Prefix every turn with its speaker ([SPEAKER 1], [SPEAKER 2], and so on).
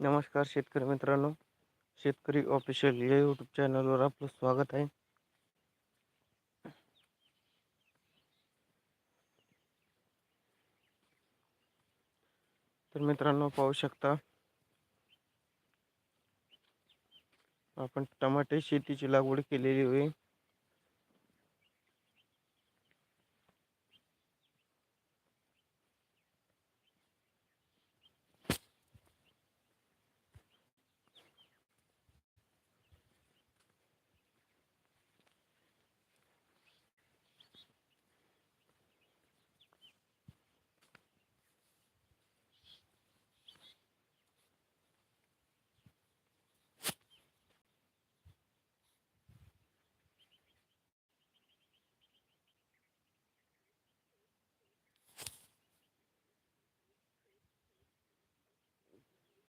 [SPEAKER 1] नमस्कार शेतकरी मित्रांनो. शेतकरी ऑफिशियल या यूट्यूब चॅनलवर आपलं स्वागत आहे. तर मित्रांनो पाहू शकता. आपण टमाटे शेतीची लागवड केलेली आहे.